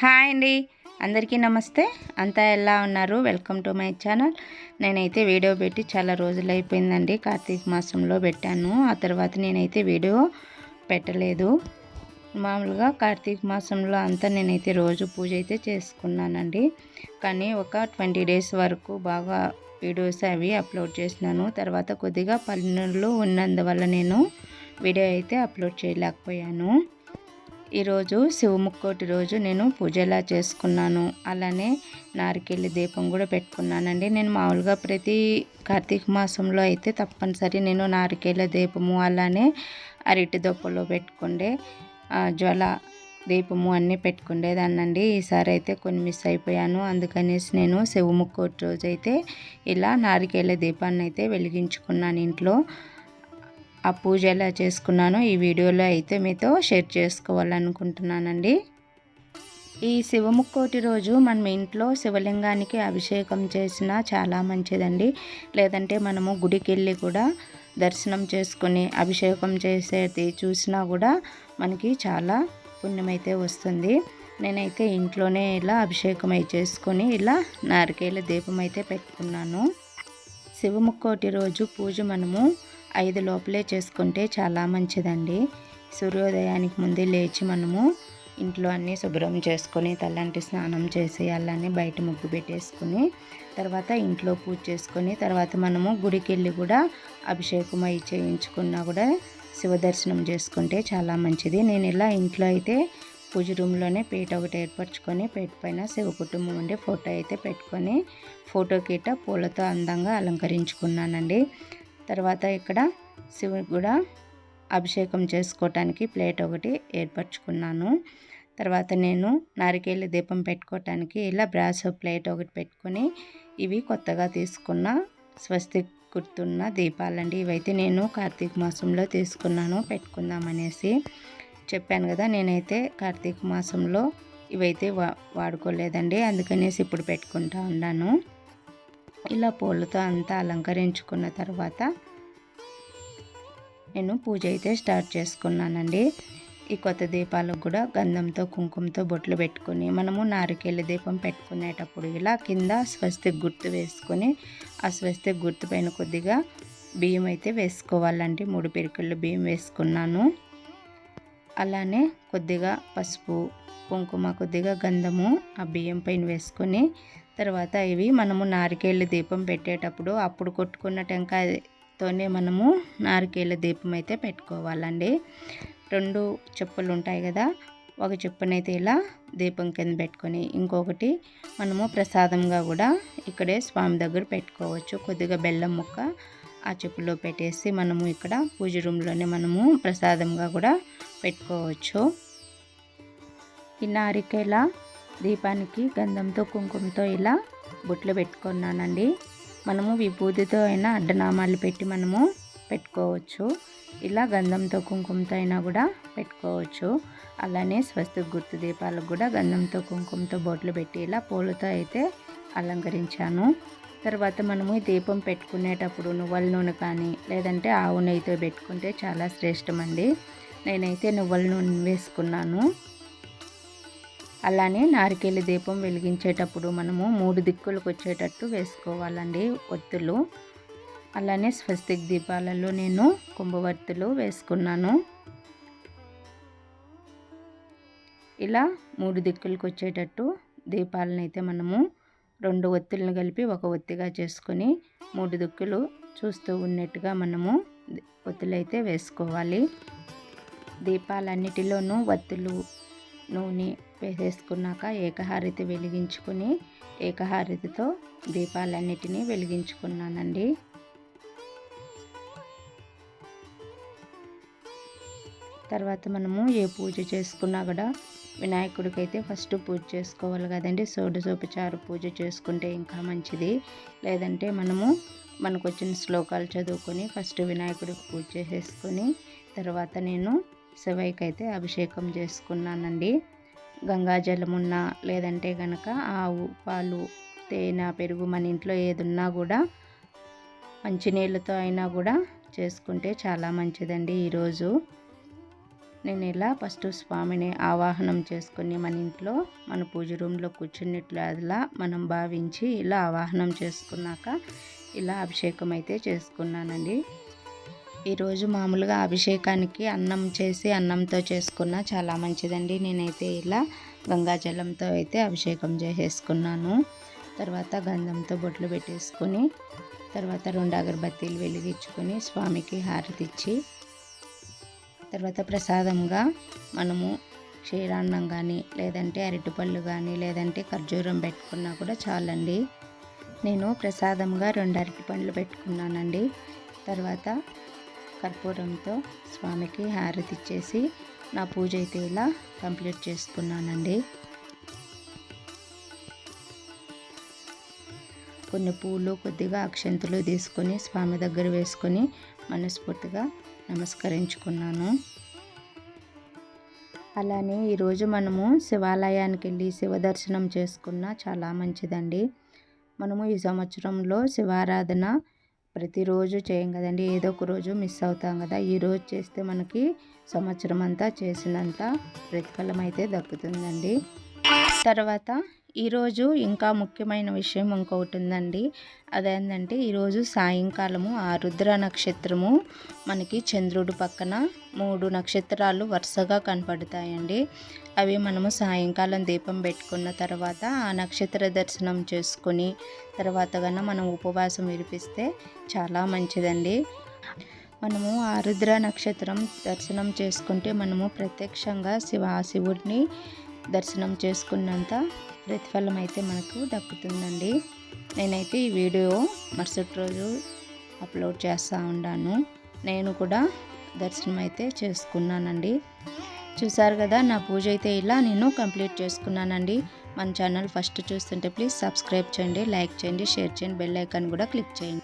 Hi అండి. అందరికీ నమస్తే. అంతా ఎలా ఉన్నారు? Welcome to my channel. నేనైతే వీడియో పెట్టి చాలా రోజులు అయిపోయిందండి. కార్తీక మాసంలో పెట్టాను. ఆ తర్వాత నేనైతే వీడియో పెట్టలేదు. మామూలుగా కార్తీక మాసంలో అంతా నేనైతే రోజు పూజ అయితే చేసుకున్నానండి. కానీ ఒక ట్వంటీ డేస్ వరకు బాగా వీడియోస్ అవి అప్లోడ్ చేసినాను. తర్వాత కొద్దిగా పనులు ఉన్నందువల్ల నేను వీడియో అయితే అప్లోడ్ చేయలేకపోయాను. ఈరోజు శివముక్కోటి రోజు నేను పూజ ఎలా చేసుకున్నాను. అలానే నారికెళ్ళి దీపం కూడా పెట్టుకున్నానండి. నేను మామూలుగా ప్రతి కార్తీక మాసంలో అయితే తప్పనిసరి నేను నారికేళ్ళ దీపము అలానే అరటి దొప్పలో పెట్టుకుండే జ్వల దీపము అన్నీ పెట్టుకుండేదాన్నండి. ఈసారి అయితే కొన్ని మిస్ అయిపోయాను. అందుకనేసి నేను శివముక్కోటి రోజు అయితే ఇలా నారికేళ్ళ దీపాన్ని అయితే వెలిగించుకున్నాను ఇంట్లో. ఆ పూజ ఎలా చేసుకున్నానో ఈ వీడియోలో అయితే మీతో షేర్ చేసుకోవాలనుకుంటున్నానండి. ఈ శివముక్కోటి రోజు మనం ఇంట్లో శివలింగానికి అభిషేకం చేసినా చాలా మంచిదండి. లేదంటే మనము గుడికి వెళ్ళి కూడా దర్శనం చేసుకుని అభిషేకం చేసేది చూసినా కూడా మనకి చాలా పుణ్యమైతే వస్తుంది. నేనైతే ఇంట్లోనే ఇలా అభిషేకం అయి చేసుకొని ఇలా నారికేల దీపం అయితే పెట్టుకున్నాను. శివముక్కోటి రోజు పూజ మనము ఐదు లోపలే చేసుకుంటే చాలా మంచిదండి. సూర్యోదయానికి ముందే లేచి మనము ఇంట్లో అన్నీ శుభ్రం చేసుకొని తల్లంటి స్నానం చేసి అలానే బయట ముగ్గు పెట్టేసుకుని తర్వాత ఇంట్లో పూజ చేసుకొని తర్వాత మనము గుడికి వెళ్ళి కూడా అభిషేకం అయి చేయించుకున్నా కూడా శివ దర్శనం చేసుకుంటే చాలా మంచిది. నేను ఇలా ఇంట్లో అయితే పూజ రూమ్లోనే పీట ఒకటి ఏర్పరచుకొని పీట పైన శివ కుటుంబం ఉండే ఫోటో అయితే పెట్టుకొని ఫోటో కీట పూలతో అందంగా అలంకరించుకున్నానండి. తర్వాత ఇక్కడ శివుడికి కూడా అభిషేకం చేసుకోవటానికి ప్లేట్ ఒకటి ఏర్పరచుకున్నాను. తర్వాత నేను నారికేళ్ళ దీపం పెట్టుకోవటానికి ఇలా బ్రాస్ ప్లేట్ ఒకటి పెట్టుకొని ఇవి కొత్తగా తీసుకున్న స్వస్తి గుర్తున్న దీపాలండి. ఇవైతే నేను కార్తీక మాసంలో తీసుకున్నాను పెట్టుకుందామనేసి చెప్పాను కదా. నేనైతే కార్తీక మాసంలో ఇవైతే వా వాడుకోలేదండి. అందుకనేసి ఇప్పుడు పెట్టుకుంటా ఉన్నాను. ఇలా పూలతో అంతా అలంకరించుకున్న తర్వాత నేను పూజ అయితే స్టార్ట్ చేసుకున్నానండి. ఈ కొత్త దీపాలకు కూడా గంధంతో కుంకుమతో బొట్లు పెట్టుకొని మనము నారికేళ్ళ దీపం పెట్టుకునేటప్పుడు ఇలా కింద స్వస్తి గుర్తు వేసుకొని ఆ స్వస్తి గుర్తు పైన కొద్దిగా బియ్యం అయితే వేసుకోవాలండి. మూడు పిరికిళ్ళు బియ్యం వేసుకున్నాను. అలానే కొద్దిగా పసుపు కుంకుమ కొద్దిగా గంధము ఆ బియ్యం పైన వేసుకొని తర్వాత ఇవి మనము నారికేళ్ళ దీపం పెట్టేటప్పుడు అప్పుడు కొట్టుకున్న టెంకాయతోనే మనము నారికేళ్ళ దీపం అయితే పెట్టుకోవాలండి. రెండు చెప్పులు ఉంటాయి కదా ఒక చెప్పునైతే ఇలా దీపం కింద పెట్టుకొని ఇంకొకటి మనము ప్రసాదంగా కూడా ఇక్కడే స్వామి దగ్గర పెట్టుకోవచ్చు. కొద్దిగా బెల్లం ముక్క ఆ చెప్పులో పెట్టేసి మనము ఇక్కడ పూజ రూమ్లోనే మనము ప్రసాదంగా కూడా పెట్టుకోవచ్చు. ఈ నారికేళ దీపానికి గంధంతో కుంకుమతో ఇలా బుట్లు పెట్టుకున్నానండి. మనము విభూతితో అయినా అడ్డనామాలు పెట్టి మనము పెట్టుకోవచ్చు. ఇలా గంధంతో కుంకుమతో అయినా కూడా పెట్టుకోవచ్చు. అలానే స్వస్తి గుర్తు దీపాలకు కూడా గంధంతో కుంకుమతో బొట్లు పెట్టి ఇలా పూలతో అయితే అలంకరించాను. తర్వాత మనము ఈ దీపం పెట్టుకునేటప్పుడు నువ్వుల నూనె కానీ లేదంటే ఆవు నెయ్యితో పెట్టుకుంటే చాలా శ్రేష్టమండి. నేనైతే నువ్వుల నూనె వేసుకున్నాను. అలానే నారికేళి దీపం వెలిగించేటప్పుడు మనము మూడు దిక్కులకు వచ్చేటట్టు వేసుకోవాలండి ఒత్తులు. అలానే స్వస్తిక్ దీపాలలో నేను కుంభవర్తులు వేసుకున్నాను. ఇలా మూడు దిక్కులకు వచ్చేటట్టు దీపాలను అయితే మనము రెండు ఒత్తులను కలిపి ఒక ఒత్తిగా చేసుకొని మూడు దిక్కులు చూస్తూ ఉన్నట్టుగా మనము ఒత్తులైతే వేసుకోవాలి. దీపాలన్నిటిలోనూ ఒత్తులు నూనె వేసేసుకున్నాక ఏకహారతి వెలిగించుకుని ఏకహారతితో దీపాలన్నిటినీ వెలిగించుకున్నానండి. తర్వాత మనము ఏ పూజ చేసుకున్నా కూడా వినాయకుడికి అయితే ఫస్ట్ పూజ చేసుకోవాలి కదండి. సోడసోపచారు పూజ చేసుకుంటే ఇంకా మంచిది. లేదంటే మనము మనకు వచ్చిన శ్లోకాలు చదువుకొని ఫస్ట్ వినాయకుడికి పూజ చేసేసుకొని తర్వాత నేను శివయ్యకి అయితే అభిషేకం చేసుకున్నానండి. గంగాజలమున్న లేదంటే కనుక ఆవు పాలు తేనె పెరుగు మన ఇంట్లో ఏదున్నా కూడా కూడా మంచినీళ్ళతో అయినా కూడా చేసుకుంటే చాలా మంచిదండి ఈరోజు. నేను ఇలా ఫస్ట్ స్వామిని ఆవాహనం చేసుకుని మన ఇంట్లో మన పూజ రూమ్లో కూర్చున్నట్లు అలా మనం భావించి ఇలా ఆవాహనం చేసుకున్నాక ఇలా అభిషేకం అయితే చేసుకున్నానండి. ఈరోజు మామూలుగా అభిషేకానికి అన్నం చేసి అన్నంతో చేసుకున్న చాలా మంచిదండి. నేనైతే ఇలా గంగాజలంతో అయితే అభిషేకం చేసేసుకున్నాను. తర్వాత గంధంతో బొట్లు పెట్టేసుకొని తర్వాత రెండు అగరబత్తీలు వెలిగించుకొని స్వామికి హారతి ఇచ్చి తర్వాత ప్రసాదంగా మనము క్షీరాన్నం కానీ లేదంటే అరటిపళ్ళు కానీ లేదంటే ఖర్జూరం పెట్టుకున్నా కూడా చాలండి. నేను ప్రసాదంగా రెండు అరటి పండ్లు పెట్టుకున్నానండి. తర్వాత కర్పూరంతో స్వామికి హారతి ఇచ్చేసి నా పూజ అయితే ఇలా కంప్లీట్ చేసుకున్నానండి. కొన్ని పూలు కొద్దిగా అక్షంతులు తీసుకొని స్వామి దగ్గర వేసుకొని మనస్ఫూర్తిగా నమస్కరించుకున్నాను. అలానే ఈరోజు మనము శివాలయానికి వెళ్ళి శివ దర్శనం చేసుకున్న చాలా మంచిదండి. మనము ఈ సంవత్సరంలో శివారాధన ప్రతిరోజు చేయం కదండి. ఏదో ఒక రోజు మిస్ అవుతాం కదా. ఈ రోజు చేస్తే మనకి సంవత్సరం అంతా చేసినంత ప్రతిఫలం అయితే దక్కుతుందండి. తర్వాత ఈరోజు ఇంకా ముఖ్యమైన విషయం ఇంకొకటి ఉందండి అదేంటంటే ఈరోజు సాయంకాలము ఆ రుద్ర నక్షత్రము మనకి చంద్రుడు పక్కన మూడు నక్షత్రాలు వరుసగా కనపడతాయండి. అవి మనము సాయంకాలం దీపం పెట్టుకున్న తర్వాత ఆ నక్షత్ర దర్శనం చేసుకొని తర్వాత కన్నా మనం ఉపవాసం విరిపిస్తే చాలా మంచిదండి. మనము ఆరుద్ర నక్షత్రం దర్శనం చేసుకుంటే మనము ప్రత్యక్షంగా శివ శివుడిని దర్శనం చేసుకున్నంత ప్రతిఫలం అయితే మనకు దక్కుతుందండి. నేనైతే ఈ వీడియో మరుసటి రోజు అప్లోడ్ చేస్తూ ఉన్నాను నేను కూడా దర్శనం అయితే చేసుకున్నానండి. చూసారు కదా నా పూజ అయితే ఇలా నేను కంప్లీట్ చేసుకున్నానండి. మన ఛానల్ ఫస్ట్ చూస్తుంటే ప్లీజ్ సబ్స్క్రైబ్ చేయండి లైక్ చేయండి షేర్ చేయండి బెల్ ఐకాన్ కూడా క్లిక్ చేయండి.